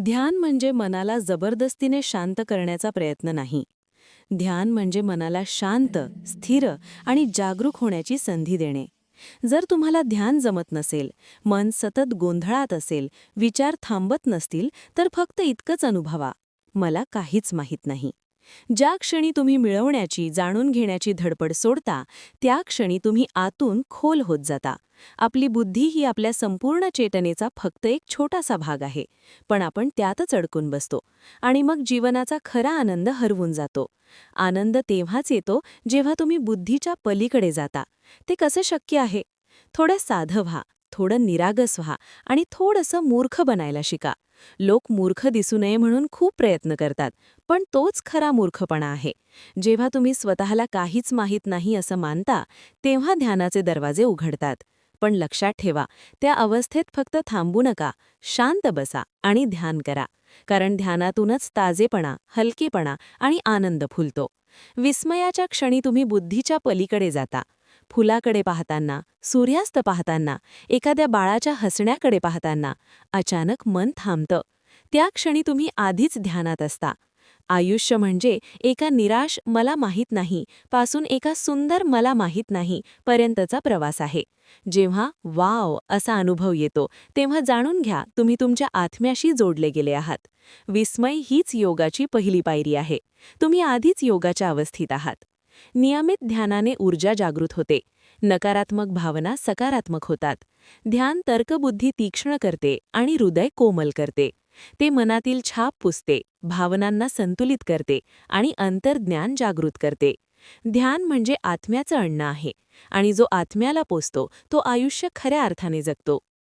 ध्यान म्हणजे मनाला जबरदस्तीने शांत करण्याचा प्रयत्न नाही. ध्यान म्हणजे मनाला शांत स्थिर आणि जागरूक होण्याची संधी देणे. जर तुम्हाला ध्यान जमत नसेल मन सतत गोंधळात असेल विचार थांबत नसतील तर फक्त इतकंच अनुभवा. मला काहीच माहीत नाही. ज्या क्षणी तुम्ही मिळवण्याची जाणून घेण्याची धडपड सोडता त्या क्षणी तुम्ही आतून खोल होत जाता. आपली बुद्धी ही आपल्या संपूर्ण चेतनेचा फक्त एक छोटासा भाग आहे पण आपण त्यातच अडकून बसतो आणि मग जीवनाचा खरा आनंद हरवून जातो. आनंद तेव्हाच येतो जेव्हा तुम्ही बुद्धीच्या पलीकडे जाता. ते कसं शक्य आहे? थोडं साधं व्हा. थोडं निरागस व्हा आणि थोडंसं मूर्ख बनायला शिका. लोक मूर्ख दिसू नये म्हणून खूप प्रयत्न करतात पण तोच खरा मूर्खपणा आहे. जेव्हा तुम्ही स्वतःला काहीच माहीत नाही असं मानता तेव्हा ध्यानाचे दरवाजे उघडतात. पण लक्षात ठेवा त्या अवस्थेत फक्त थांबू नका शांत बसा आणि ध्यान करा. कारण ध्यानातूनच ताजेपणा हलकेपणा आणि आनंद फुलतो. विस्मयाच्या क्षणी तुम्ही बुद्धीच्या पलीकडे जाता. फुलाकडे पाहताना सूर्यास्त पाहताना एखाद्या बाळाच्या हसण्याकडे पाहताना अचानक मन थांबतं. त्या क्षणी तुम्ही आधीच ध्यानात असता. आयुष्य म्हणजे एका निराश मला माहीत नाही पासून एका सुंदर मला माहीत नाही पर्यंतचा प्रवास आहे. जेव्हा वाव असा अनुभव येतो तेव्हा जाणून घ्या तुम्ही तुमच्या आत्म्याशी जोडले गेले आहात. विस्मय हीच योगाची पहिली पायरी आहे. तुम्ही आधीच योगाच्या अवस्थेत आहात. नियमित ध्यानाने ऊर्जा जागृत होते. नकारात्मक भावना सकारात्मक होतात. ध्यान तर्कबुद्धी तीक्ष्ण करते आणि हृदय कोमल करते. ते मनातील छाप पुसते भावनांना संतुलित करते आणि अंतर्ज्ञान जागृत करते. ध्यान म्हणजे आत्म्याचं अन्न आहे आणि जो आत्म्याला पोचतो तो आयुष्य खऱ्या अर्थाने जगतो.